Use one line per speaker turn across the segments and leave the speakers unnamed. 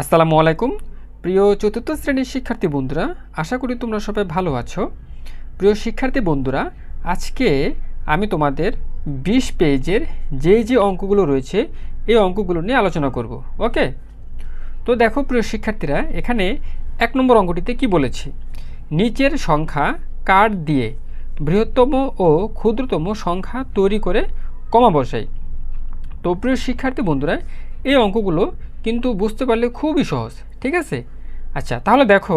আসসালামু আলাইকুম। প্রিয় চতুর্থ শ্রেণির শিক্ষার্থী বন্ধুরা, আশা করি তোমরা সবাই ভালো আছো। প্রিয় শিক্ষার্থী বন্ধুরা, আজকে আমি তোমাদের বিশ পেজের যে যে অঙ্কগুলো রয়েছে, এই অঙ্কগুলো নিয়ে আলোচনা করব, ওকে? তো দেখো প্রিয় শিক্ষার্থীরা, এখানে এক নম্বর অঙ্কটিতে কি বলেছে? নিচের সংখ্যা কার্ড দিয়ে? বৃহত্তম ও ক্ষুদ্রতম সংখ্যা তৈরি করে কমা বসাই। তো প্রিয় শিক্ষার্থী বন্ধুরা এই অঙ্কগুলো কিন্তু বুঝতে পারলে খুবই সহজ, ঠিক আছে? আচ্ছা তাহলে দেখো,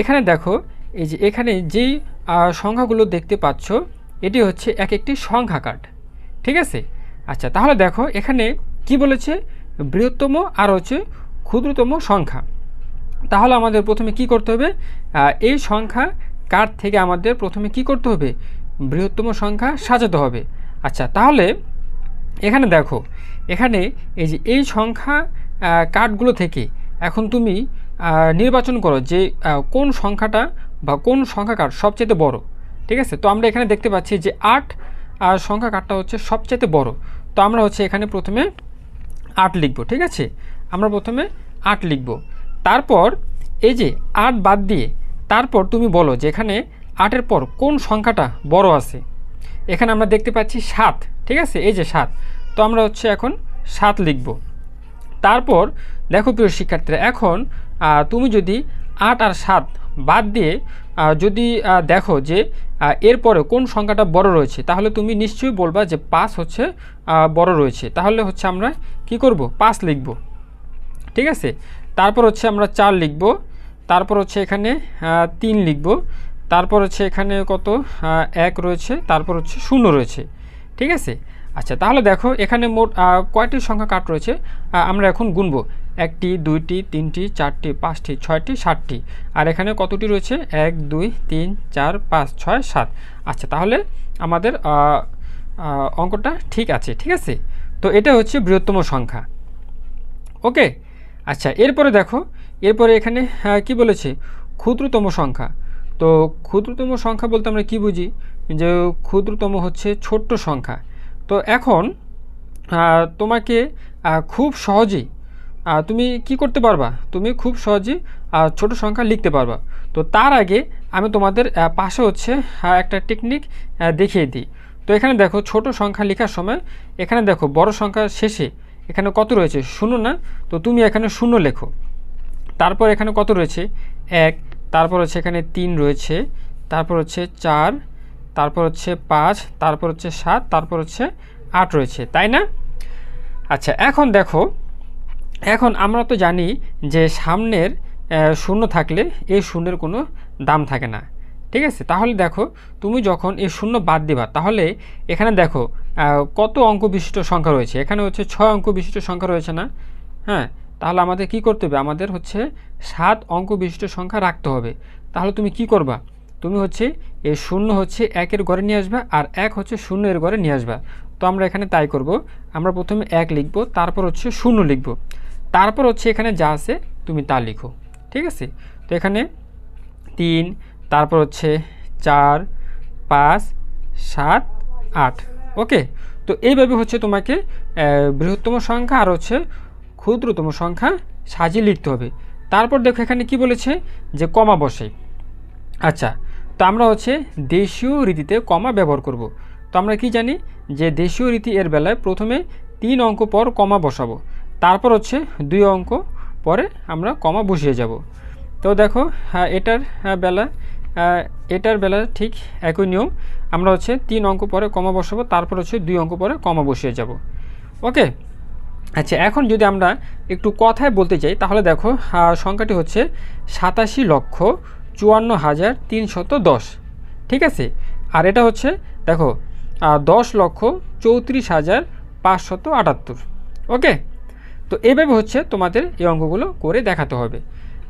এখানে দেখো, এই যে এখানে যেই সংখ্যাগুলো দেখতে পাচ্ছ, এটি হচ্ছে এক একটি সংখ্যা কার্ড, ঠিক আছে? আচ্ছা তাহলে দেখো, এখানে কি বলেছে? বৃহত্তম আর হচ্ছে ক্ষুদ্রতম সংখ্যা। তাহলে আমাদের প্রথমে কি করতে হবে? এই সংখ্যা কার্ড থেকে আমাদের প্রথমে কি করতে হবে? বৃহত্তম সংখ্যা সাজাতে হবে। আচ্ছা তাহলে এখানে দেখো এখানে এই যে এই সংখ্যা কার্ডগুলো থেকে এখন তুমি নির্বাচন করো যে কোন সংখ্যাটা বা কোন সংখ্যা কার্ড সবচেয়ে বড়। ঠিক আছে? তো আমরা এখানে দেখতে পাচ্ছি যে আট আহ, সংখ্যা কার্ডটা হচ্ছে সবচেয়ে বড়। তো আমরা হচ্ছে এখানে প্রথমে আট লিখব ঠিক আছে? আমরা প্রথমে আট লিখব। তারপর এই যে আট বাদ দিয়ে তারপর তুমি বলো যে এখানে আটের পর কোন সংখ্যাটা বড় আছে? এখানে আমরা দেখতে পাচ্ছি সাত, ঠিক আছে? এই যে সাত। তো আমরা হচ্ছে এখন সাত লিখব। তারপর দেখো প্রিয় শিক্ষার্থীরা, এখন তুমি যদি আট আর সাত বাদ দিয়ে যদি দেখো যে এরপরে কোন সংখ্যাটা বড় রয়েছে, তাহলে তুমি নিশ্চয়ই বলবা যে পাঁচ হচ্ছে বড় রয়েছে। তাহলে হচ্ছে আমরা কি করব? পাঁচ লিখব। ঠিক আছে? তারপর হচ্ছে আমরা চার লিখব। তারপর হচ্ছে এখানে তিন লিখব। তারপর হচ্ছে এখানে কত? এক রয়েছে, তারপর হচ্ছে শূন্য রয়েছে। ঠিক আছে? আচ্ছা তাহলে দেখো, এখানে মোট কয়টি সংখ্যা কাট রয়েছে? আমরা এখন গুনবো। একটি, দুইটি, তিনটি, চারটি, পাঁচটি, ছয়টি, সাতটি। আর এখানে কতটি রয়েছে? এক, দুই, তিন, চার, পাঁচ, ছয়, সাত। আচ্ছা তাহলে আমাদের অঙ্কটা ঠিক আছে ঠিক আছে? তো এটা হচ্ছে বৃহত্তম সংখ্যা। ওকে? আচ্ছা এরপরে দেখো, এরপরে এখানে কি বলেছে? ক্ষুদ্রতম সংখ্যা। তো ক্ষুদ্রতম সংখ্যা বলতে আমরা কি বুঝি? যে ক্ষুদ্রতম হচ্ছে ছোট্ট সংখ্যা। তো এখন তোমাকে খুব সহজেই তুমি কি করতে পারবা? তুমি খুব সহজেই ছোট সংখ্যা লিখতে পারবা। তো তার আগে আমি তোমাদের পাশে হচ্ছে একটা টেকনিক দেখিয়ে দিই। তো এখানে দেখো, ছোট সংখ্যা লেখার সময়, এখানে দেখো, বড় সংখ্যা শেষে এখানে কত রয়েছে? শূন্য না? তো তুমি এখানে শূন্য লেখো। তারপর এখানে কত রয়েছে? এক তারপর হচ্ছে এখানে তিন রয়েছে। তারপর হচ্ছে চার, তারপর হচ্ছে পাঁচ, তারপর হচ্ছে সাত, তারপর হচ্ছে আট রয়েছে। তাই না? আচ্ছা এখন দেখো, এখন আমরা তো জানি যে সামনের শূন্য থাকলে এই শূন্যের কোনো দাম থাকে না। ঠিক আছে? তাহলে দেখো, তুমি যখন এই শূন্য বাদ দিবা, তাহলে এখানে দেখো কত অঙ্ক বিশিষ্ট সংখ্যা রয়েছে? এখানে হচ্ছে ছয় অঙ্ক বিশিষ্ট সংখ্যা রয়েছে না? হ্যাঁ? তাহলে আমাদের কি করতে হবে? আমাদের হচ্ছে সাত অঙ্ক বিশিষ্ট সংখ্যা রাখতে হবে। তাহলে তুমি কি করবা? তুমি হচ্ছে এই শূন্য হচ্ছে একের ঘরে নিয়ে আসবা আর এক হচ্ছে শূন্য এর ঘরে নিয়ে আসবা। তো আমরা এখানে তাই করব। আমরা প্রথমে এক লিখব, তারপর হচ্ছে শূন্য লিখব। তারপর হচ্ছে এখানে যা আছে তুমি তা লিখো। ঠিক আছে? তো এখানে তিন, তারপর হচ্ছে চার, পাঁচ, সাত, আট। ওকে? তো এইভাবে হচ্ছে তোমাকে বৃহত্তম সংখ্যা আর হচ্ছে ক্ষুদ্রতম সংখ্যা সাজিয়ে লিখতে হবে। তারপর দেখো এখানে কি বলেছে? যে কমা বসে। আচ্ছা তো আমরা হচ্ছে দেশীয় রীতিতে কমা ব্যবহার করব। তো আমরা কি জানি? যে দেশীয় রীতি এর বেলায় প্রথমে তিন অঙ্ক পর কমা বসাবো। তারপর হচ্ছে দুই অঙ্ক পরে আমরা কমা বসিয়ে যাব। তো দেখো এটার বেলা এটার বেলা ঠিক একই নিয়ম। আমরা হচ্ছে তিন অঙ্ক পরে কমা বসাবো, তারপর হচ্ছে দুই অঙ্ক পরে কমা বসিয়ে যাব। ওকে? আচ্ছা এখন যদি আমরা একটু কথায় বলতে চাই তাহলে দেখো সংখ্যাটি হচ্ছে সাতাশি লক্ষ চুয়ান্ন হাজার তিনশত দশ। ঠিক আছে? আর এটা হচ্ছে, দেখো দশ লক্ষ চৌত্রিশ হাজার পাঁচশত আটাত্তর। ওকে? তো এইভাবে হচ্ছে তোমাদের এই অঙ্কগুলো করে দেখাতে হবে।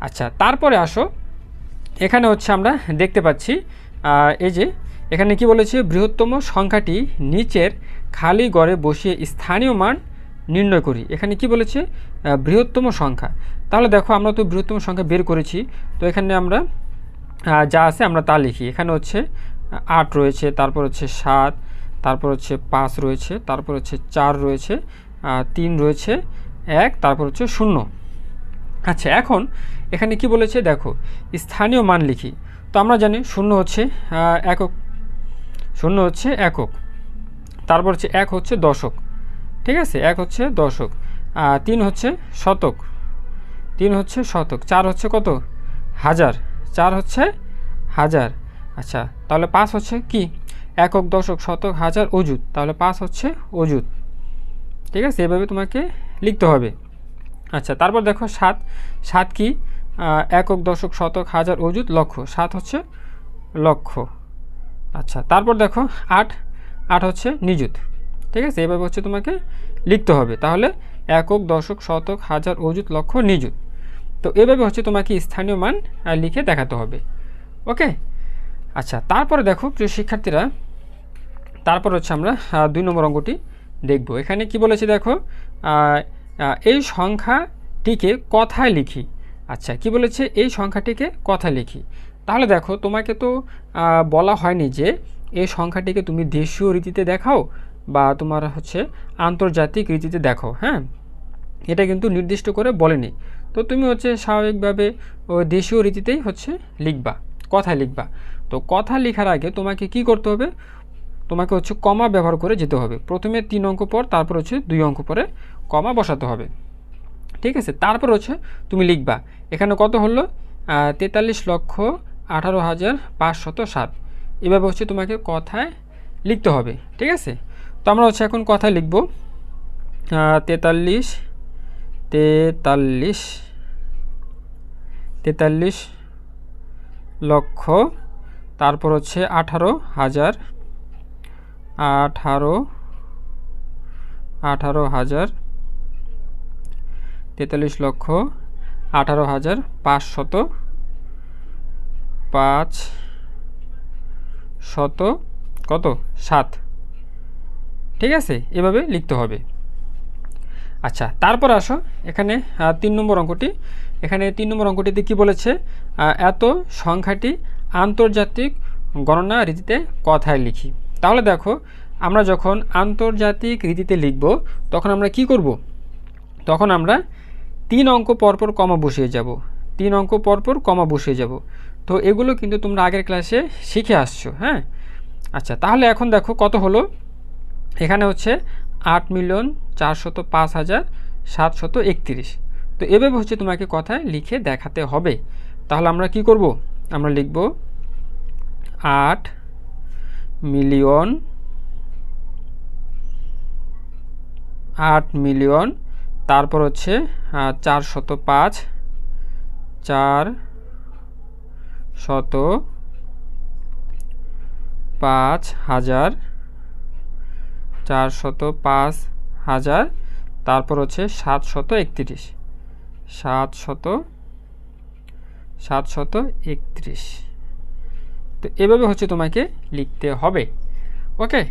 আচ্ছা তারপরে আসো। এখানে হচ্ছে আমরা দেখতে পাচ্ছি এই যে, এখানে কি বলেছে, বৃহত্তম সংখ্যাটি নিচের খালি গড়ে বসিয়ে স্থানীয় মান নির্ণয় করি। এখানে কি বলেছে? বৃহত্তম সংখ্যা। তাহলে দেখো, আমরা তো বৃহত্তম সংখ্যা বের করেছি। তো এখানে আমরা যা আছে আমরা তা লিখি। এখানে হচ্ছে আট রয়েছে, তারপর হচ্ছে সাত, তারপর হচ্ছে পাঁচ রয়েছে, তারপর হচ্ছে চার রয়েছে তিন রয়েছে, এক, তারপর হচ্ছে শূন্য। আচ্ছা এখন এখানে কি বলেছে? দেখো, স্থানীয় মান লিখি। তো আমরা জানি শূন্য হচ্ছে একক। শূন্য হচ্ছে একক। তারপর হচ্ছে এক হচ্ছে দশক। ঠিক আছে? এক হচ্ছে দশক তিন হচ্ছে শতক। তিন হচ্ছে শতক, চার হচ্ছে কত? হাজার। চার হচ্ছে হাজার। আচ্ছা তাহলে পাঁচ হচ্ছে কি? একক দশক, শতক, হাজার অজুত তাহলে পাঁচ হচ্ছে অজুত ঠিক আছে? এভাবে তোমাকে লিখতে হবে। আচ্ছা তারপর দেখো সাত। সাত কি? একক দশক, শতক, হাজার অজুত লক্ষ সাত হচ্ছে লক্ষ আচ্ছা তারপর দেখো আট। আট হচ্ছে নিযুত। ঠিক আছে? এভাবে হচ্ছে তোমাকে লিখতে হবে। তাহলে একক, দশক, শতক, হাজার, অযুত, লক্ষ, নিযুত। তো এভাবে হচ্ছে তোমাকে স্থানীয় মান লিখে দেখাতে হবে। ওকে? আচ্ছা তারপরে দেখো, প্রিয় শিক্ষার্থীরা, তারপর হচ্ছে আমরা দুই নম্বর অঙ্কটি দেখব। এখানে কি বলেছে দেখো? এই সংখ্যাটিকে কথায় লিখি। আচ্ছা কি বলেছে? এই সংখ্যাটিকে কথায় লিখি। তাহলে দেখো, তোমাকে তো বলা হয়নি যে এই সংখ্যাটিকে তুমি দেশীয় রীতিতে দেখাও বা তোমার হচ্ছে আন্তর্জাতিক রীতিতে দেখো হ্যাঁ? এটা কিন্তু নির্দিষ্ট করে বলেনি। তো তুমি হচ্ছে স্বাভাবিকভাবে দেশীয় রীতিতেই হচ্ছে লিখবা, কথা লিখবা। তো কথা লেখার আগে তোমাকে কি করতে হবে? তোমাকে হচ্ছে কমা ব্যবহার করে যেতে হবে। প্রথমে তিন অঙ্ক পর, তারপর হচ্ছে দুই অঙ্ক পরে কমা বসাতে হবে। ঠিক আছে? তারপর হচ্ছে তুমি লিখবা। এখানে কত হলো? তেতাল্লিশ লক্ষ আঠারো হাজার পাঁচশত সাত। এভাবে হচ্ছে তোমাকে কথায় লিখতে হবে। ঠিক আছে? তো আমরা হচ্ছে এখন কথায় লিখব তেতাল্লিশ তেতাল্লিশ তেতাল্লিশ লক্ষ, তারপর হচ্ছে আঠারো হাজার, আঠারো আঠারো হাজার, তেতাল্লিশ লক্ষ, আঠারো হাজার পাঁচশত, পাঁচ শত, কত? সাত। ঠিক আছে? এভাবে লিখতে হবে। আচ্ছা তারপর আসো। এখানে তিন নম্বর অঙ্কটি। এখানে তিন নম্বর অঙ্কটিতে কি বলেছে? এত সংখ্যাটি আন্তর্জাতিক গণনা রীতিতে কথায় লিখি। তাহলে দেখো, আমরা যখন আন্তর্জাতিক রীতিতে লিখব, তখন আমরা কি করব? তখন আমরা তিন অঙ্ক পরপর কমা বসিয়ে যাব। তিন অঙ্ক পরপর কমা বসিয়ে যাব। তো এগুলো কিন্তু তোমরা আগের ক্লাসে শিখে আসছো হ্যাঁ? আচ্ছা তাহলে এখন দেখো কত হলো? এখানে হচ্ছে আট মিলিয়ন চারশত পাঁচ হাজার সাতশত একত্রিশ। তো এভাবে হচ্ছে তোমাকে কথায় লিখে দেখাতে হবে। তাহলে আমরা কি করব? আমরা লিখব আট মিলিয়ন আট মিলিয়ন, তারপর হচ্ছে চার শত পাঁচ চার শত পাঁচ হাজার চার শত পাঁচ হাজার, তারপর হচ্ছে সাত শত একত্রিশ। সাত শত সাত শত একত্রিশ। তো এভাবে হচ্ছে তোমাকে লিখতে হবে। ওকে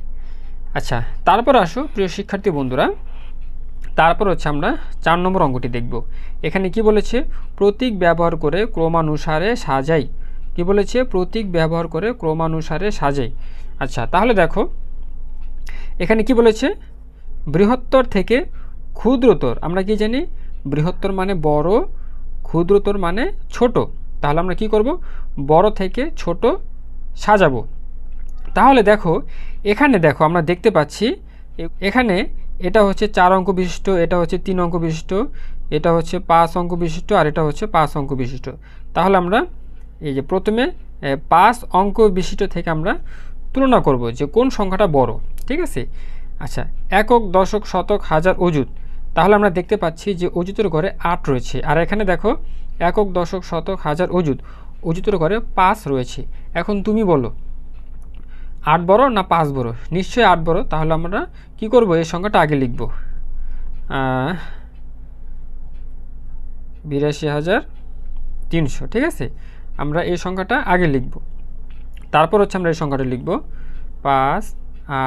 আচ্ছা তারপর আসো প্রিয় শিক্ষার্থী বন্ধুরা। তারপর হচ্ছে আমরা চার নম্বর অঙ্কটি দেখব। এখানে কি বলেছে? প্রতীক ব্যবহার করে ক্রমানুসারে সাজাই। কি বলেছে? প্রতীক ব্যবহার করে ক্রমানুসারে সাজাই। আচ্ছা তাহলে দেখো এখানে কি বলেছে? বৃহত্তর থেকে ক্ষুদ্রতর। আমরা কি জানি? বৃহত্তর মানে বড়, ক্ষুদ্রতর মানে ছোট। তাহলে আমরা কি করব? বড় থেকে ছোট সাজাবো। তাহলে দেখো, এখানে দেখো আমরা দেখতে পাচ্ছি, এখানে এটা হচ্ছে চার অঙ্ক বিশিষ্ট, এটা হচ্ছে তিন অঙ্ক বিশিষ্ট, এটা হচ্ছে পাঁচ অঙ্ক বিশিষ্ট, আর এটা হচ্ছে পাঁচ অঙ্ক বিশিষ্ট। তাহলে আমরা এই যে প্রথমে পাঁচ অঙ্ক বিশিষ্ট থেকে আমরা তুলনা করব যে কোন সংখ্যাটা বড়, ঠিক আছে? আচ্ছা একক, দশক, শতক, হাজার, অযুত। তাহলে আমরা দেখতে পাচ্ছি যে অযুতের ঘরে আট রয়েছে। আর এখানে দেখো, একক, দশক, শতক, হাজার, অযুত। অযুতের ঘরে পাঁচ রয়েছে। এখন তুমি বলো, আট বড় না পাঁচ বড়? নিশ্চয়ই আট বড়। তাহলে আমরা কি করব? এই সংখ্যাটা আগে লিখব। বিরাশি হাজার তিনশো, ঠিক আছে? আমরা এই সংখ্যাটা আগে লিখব। তারপর হচ্ছে আমরা এই সংখ্যাটা লিখব পাঁচ,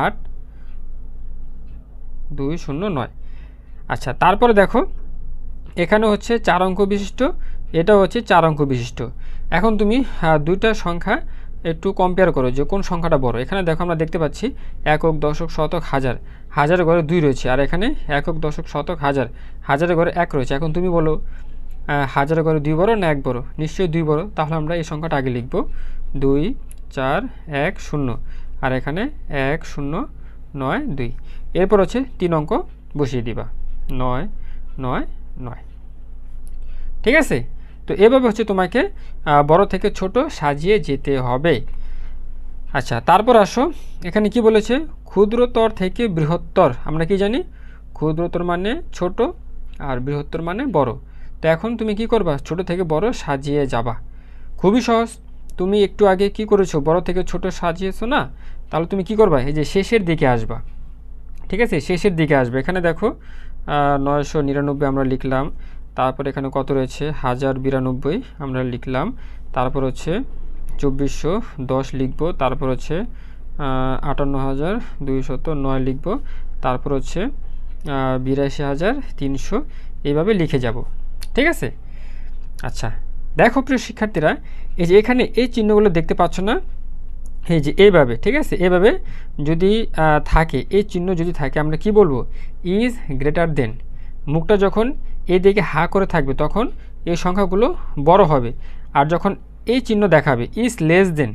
আট, দুই, শূন্য, নয়। আচ্ছা তারপরে দেখো, এখানে হচ্ছে চার অঙ্ক বিশিষ্ট এটা হচ্ছে চার অঙ্ক বিশিষ্ট। এখন তুমি দুইটা সংখ্যা একটু কম্পেয়ার করো যে কোন সংখ্যাটা বড়। এখানে দেখো আমরা দেখতে পাচ্ছি একক, দশক, শতক, হাজার। হাজার ঘরে দুই রয়েছে, আর এখানে একক, দশক, শতক, হাজার। হাজারের ঘরে এক রয়েছে। এখন তুমি বলো হাজার ঘরে দুই বড় না এক বড়? নিশ্চয়ই দুই বড়। তাহলে আমরা এই সংখ্যাটা আগে লিখব। দুই চার, এক, শূন্য। আর এখানে এক, শূন্য, নয়, দুই। এরপর হচ্ছে তিন অঙ্ক বসিয়ে দিবা। নয় নয় নয়। ঠিক আছে? তো এভাবে হচ্ছে তোমাকে বড় থেকে ছোট সাজিয়ে যেতে হবে। আচ্ছা তারপর আসো। এখানে কি বলেছে? ক্ষুদ্রতর থেকে বৃহত্তর। আমরা কি জানি? ক্ষুদ্রতর মানে ছোট আর বৃহত্তর মানে বড়। তো এখন তুমি কি করবা? ছোট থেকে বড় সাজিয়ে যাবা। খুবই সহজ। তুমি একটু আগে কি করেছ? বড় থেকে ছোট সাজিয়েছো না? তাহলে তুমি কি করবা? এই যে শেষের দিকে আসবা। ঠিক আছে? শেষের দিকে আসবে। এখানে দেখো নয়শো নিরানব্বই আমরা লিখলাম। তারপর এখানে কত রয়েছে? হাজার বিরানব্বই আমরা লিখলাম। তারপর হচ্ছে চব্বিশশো দশ লিখব। তারপর হচ্ছে আটান্ন হাজার দুইশত নয় লিখব। তারপর হচ্ছে বিরাশি হাজার তিনশো। এইভাবে লিখে যাব। ঠিক আছে? আচ্ছা। দেখো প্রিয় শিক্ষার্থীরা, এই যে এখানে এই চিহ্নগুলো দেখতে পাচ্ছ না? এই যে এইভাবে ঠিক আছে? এভাবে যদি থাকে, এই চিহ্ন যদি থাকে, আমরা কি বলব? Is greater than. মুখটা যখন এই দিকে হা করে থাকবে, তখন এই সংখ্যাগুলো বড় হবে। আর যখন এই চিহ্ন দেখাবে, is less than.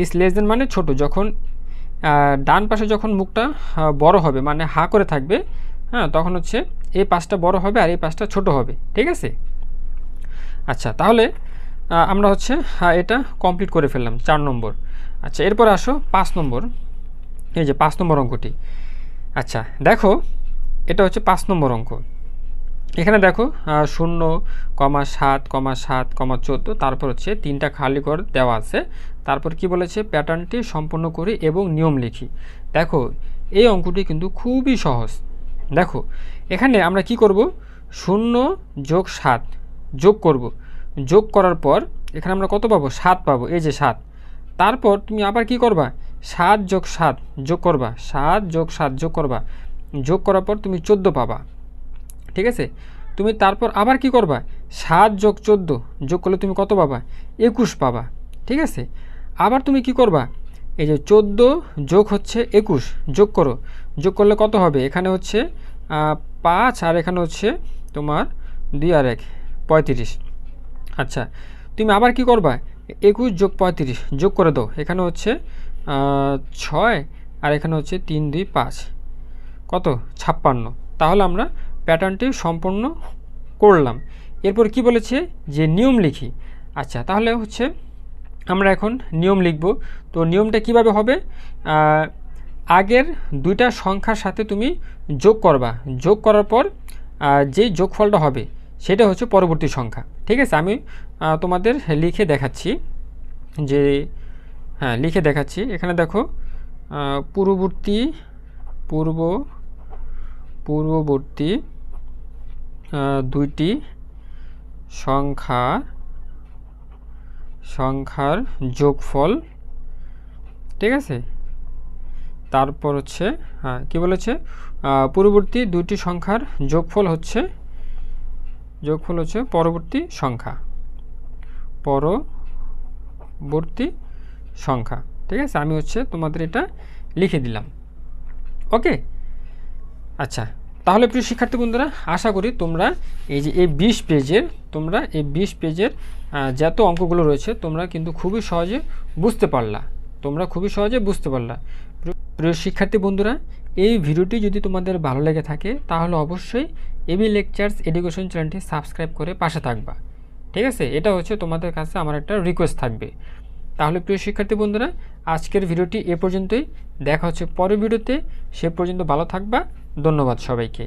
Is less than মানে ছোট। যখন ডান পাশে যখন মুখটা বড় হবে মানে হা করে থাকবে হ্যাঁ তখন হচ্ছে এই পাশটা বড় হবে আর এই পাশটা ছোট হবে, ঠিক আছে? আচ্ছা তাহলে আমরা হচ্ছে এটা কমপ্লিট করে ফেললাম, চার নম্বর। আচ্ছা এরপর আসো পাঁচ নম্বর। এই যে পাঁচ নম্বর অঙ্কটি। আচ্ছা দেখো, এটা হচ্ছে পাঁচ নম্বর অঙ্ক। এখানে দেখো শূন্য, কমা সাত কমা সাত, কমা চোদ্দ, তারপর হচ্ছে তিনটা খালি ঘর দেওয়া আছে। তারপর কি বলেছে? প্যাটার্নটি সম্পূর্ণ করি এবং নিয়ম লিখি। দেখো, এই অঙ্কটি কিন্তু খুবই সহজ। দেখো, এখানে আমরা কি করব? শূন্য যোগ সাত যোগ করব। যোগ করার পর এখানে আমরা কত পাবো? সাত পাবো। এই যে সাত। তারপর তুমি আবার কি করবা? সাত যোগ সাত যোগ করবা। সাত যোগ সাত যোগ করবা। যোগ করার পর তুমি চোদ্দ পাবা। ঠিক আছে? তুমি তারপর আবার কি করবা? সাত যোগ চোদ্দ যোগ করলে তুমি কত পাবা? একুশ পাবা। ঠিক আছে? আবার তুমি কি করবা? এই যে চোদ্দ যোগ হচ্ছে একুশ। যোগ করো। যোগ করলে কত হবে? এখানে হচ্ছে পাঁচ আর এখানে হচ্ছে তোমার দুই আর এক। পঁয়ত্রিশ। আচ্ছা তুমি আবার কি করবা? একুশ যোগ পঁয়ত্রিশ, যোগ করে দাও। এখানে হচ্ছে ছয় আর এখানে হচ্ছে তিন, দুই, পাঁচ। কত? ছাপ্পান্ন। তাহলে আমরা প্যাটার্নটি সম্পূর্ণ করলাম। এরপর কি বলেছে? যে নিয়ম লিখি। আচ্ছা তাহলে হচ্ছে আমরা এখন নিয়ম লিখব। তো নিয়মটা কীভাবে হবে? আগের দুইটা সংখ্যার সাথে তুমি যোগ করবা। যোগ করার পর যেই যোগফলটা হবে সেটা হচ্ছে পরবর্তী সংখ্যা। ঠিক আছে? আমি তোমাদের লিখে দেখাচ্ছি যে হ্যাঁ লিখে দেখাচ্ছি। এখানে দেখো পূর্ববর্তী, পূর্ব, পূর্ববর্তী দুইটি সংখ্যা সংখ্যার যোগফল। ঠিক আছে? তারপর হচ্ছে হ্যাঁ কী বলেছে? পূর্ববর্তী দুইটি সংখ্যার যোগফল হচ্ছে যোগফল হচ্ছে পরবর্তী সংখ্যা। পরবর্তী সংখ্যা। ঠিক আছে? আমি হচ্ছে তোমাদের এটা লিখে দিলাম। ওকে? আচ্ছা তাহলে প্রিয় শিক্ষার্থী বন্ধুরা, আশা করি তোমরা এই যে এই বিশ পেজের, তোমরা এই বিশ পেজের যত অঙ্কগুলো রয়েছে, তোমরা কিন্তু খুবই সহজে বুঝতে পারলা। তোমরা খুবই সহজে বুঝতে পারলা। প্রিয় শিক্ষার্থী বন্ধুরা, এই ভিডিওটি যদি তোমাদের ভালো লেগে থাকে, তাহলে অবশ্যই এবি লেকচার্স এডুকেশন চ্যানেলটি সাবস্ক্রাইব করে পাশে থাকবা। ঠিক আছে? এটা হচ্ছে তোমাদের কাছে আমার একটা রিকোয়েস্ট থাকবে। তাহলে প্রিয় শিক্ষার্থী বন্ধুরা, আজকের ভিডিওটি এ পর্যন্তই। দেখা হচ্ছে পরের ভিডিওতে। সে পর্যন্ত ভালো থাকবা। ধন্যবাদ সবাইকে।